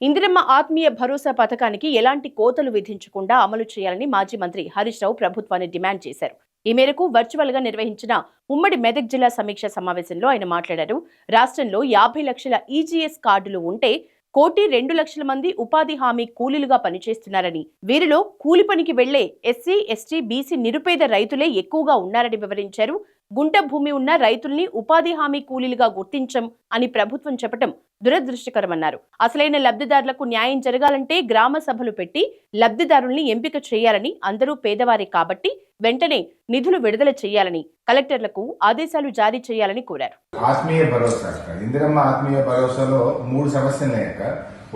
ఇందిరమ్మ ఆత్మీయ భరోసా పథకానికి ఎలాంటి కోతలు విధించకుండా అమలు చేయాలని మాజీ మంత్రి హరీష్ రావు ప్రభుత్వాన్ని డిమాండ్ చేశారు. ఈ మేరకు వర్చువల్గా నిర్వహించిన ఉమ్మడి మెదక్ జిల్లా సమీక్ష సమావేశంలో ఆయన మాట్లాడారు. రాష్ట్రంలో యాభై లక్షల ఈజీఎస్ కార్డులు ఉంటే కోటి రెండు లక్షల మంది ఉపాధి హామీ కూలీలుగా పనిచేస్తున్నారని వీరిలో కూలి పనికి వెళ్ళే ఎస్సీ ఎస్టీ బీసీ నిరుపేద రైతులే ఎక్కువగా ఉన్నారని వివరించారు. గుంట భూమి ఉన్న రైతుల్ని ఉపాధి హామీ కూలీలుగా గుర్తించం అని ప్రభుత్వం చెప్పటం దురదృష్టకరమన్నారు. అసలైన లబ్ధిదారులకు న్యాయం జరగాలంటే గ్రామ సభలు పెట్టి లబ్ధిదారుల్ని ఎంపిక చేయాలని అందరూ పేదవారే కాబట్టి వెంటనే నిధులు విడుదల చేయాలని కలెక్టర్లకు ఆదేశాలు జారీ చేయాలని కోరారు. ఆత్మీయ భరోసా ఇందిరమ్మ ఆత్మీయ భరోసాలో మూడు సమస్యలు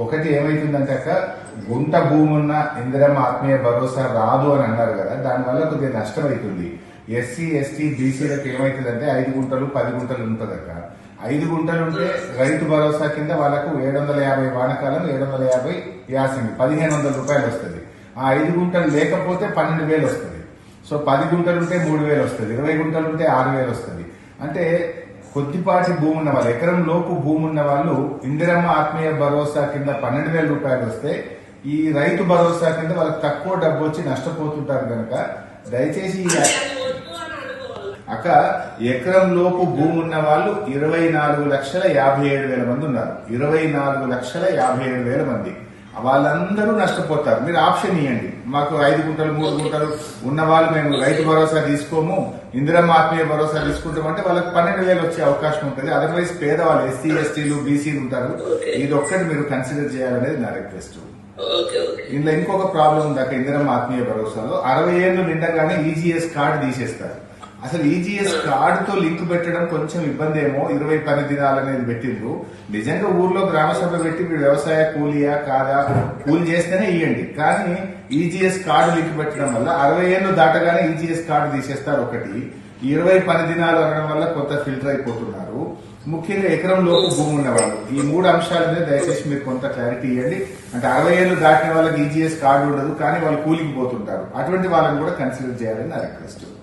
ఒకటి ఏమైతుందంటే అక్క గుంట భూమి ఉన్న ఇందిరమ్మ ఆత్మీయ భరోసా రాదు అని అన్నారు కదా దానివల్ల కొద్దిగా నష్టం అవుతుంది. ఎస్సీ ఎస్టీ బీసీలకు ఏమైతుందంటే ఐదు గుంటలు పది గుంటలు ఉంటుంది అక్క ఐదు గుంటలు ఉంటే రైతు భరోసా కింద వాళ్ళకు ఏడు వందల యాభై వానకాలం ఏడు వందల యాభై యాసింది పదిహేను వందల రూపాయలు వస్తుంది. ఆ ఐదు గుంటలు లేకపోతే పన్నెండు వేలు వస్తుంది. సో పది గుంటలు ఉంటే మూడు వేలు వస్తుంది ఇరవై గుంటలు ఉంటే ఆరు వేలు వస్తుంది. అంటే కొద్దిపాటి భూమి ఉన్న వాళ్ళు ఎకరం లోపు భూమి ఉన్న వాళ్ళు ఇందిరమ్మ ఆత్మీయ భరోసా కింద పన్నెండు వేల రూపాయలు వస్తే ఈ రైతు భరోసా కింద వాళ్ళకి తక్కువ డబ్బు వచ్చి నష్టపోతుంటారు కనుక దయచేసి అక్క ఎకరం లోపు భూమి ఉన్న వాళ్ళు ఇరవై నాలుగు లక్షల యాభై ఏడు వేల మంది ఉన్నారు. ఇరవై నాలుగు లక్షల యాభై ఏడు వేల మంది. వాళ్ళందరూ నష్టపోతారు. మీరు ఆప్షన్ ఇవ్వండి మాకు ఐదు గుంటలు మూడు గుంటలు ఉన్న వాళ్ళు మేము రైతు భరోసా తీసుకోము. ఇందిరమ్మ ఆత్మీయ భరోసా తీసుకుంటామంటే వాళ్ళకి పన్నెండు వేలు వచ్చే అవకాశం ఉంటుంది. అదర్వైజ్ పేదవాళ్ళు ఎస్సీ ఎస్టీలు బీసీలు ఉంటారు. ఇది ఒక్కటి మీరు కన్సిడర్ చేయాలనేది నా రిక్వెస్ట్. ఇందులో ఇంకొక ప్రాబ్లం ఉంది అక్కడ ఇందిరమ్మ ఆత్మీయ భరోసాలో. అరవై ఏళ్ళు నిండగానే ఈజీఎస్ కార్డు తీసేస్తారు. అసలు ఈజీఎస్ కార్డుతో లింక్ పెట్టడం కొంచెం ఇబ్బంది ఏమో. ఇరవై పని దినాలు అనేది పెట్టిండ్రు. నిజంగా ఊర్లో గ్రామ సభ పెట్టి మీరు వ్యవసాయ కూలియా కాదా కూలి చేస్తేనే ఇవ్వండి కానీ ఈజీఎస్ కార్డు లింక్ పెట్టడం వల్ల అరవై ఏళ్ళు దాటగానే ఈజీఎస్ కార్డు తీసేస్తారు ఒకటి. ఇరవై పని దినాలు అనడం వల్ల కొంత ఫిల్టర్ అయిపోతున్నారు. ముఖ్యంగా ఎకరం లోపు భూమి ఉన్నవాళ్ళు. ఈ మూడు అంశాల మీద దయచేసి మీరు కొంత క్లారిటీ ఇవ్వండి. అంటే అరవై ఏళ్ళు దాటిన వాళ్ళకి ఈజీఎస్ కార్డు ఉండదు కానీ వాళ్ళు కూలికి పోతుంటారు. అటువంటి వాళ్ళని కూడా కన్సిడర్ చేయాలని నా రిక్వెస్ట్.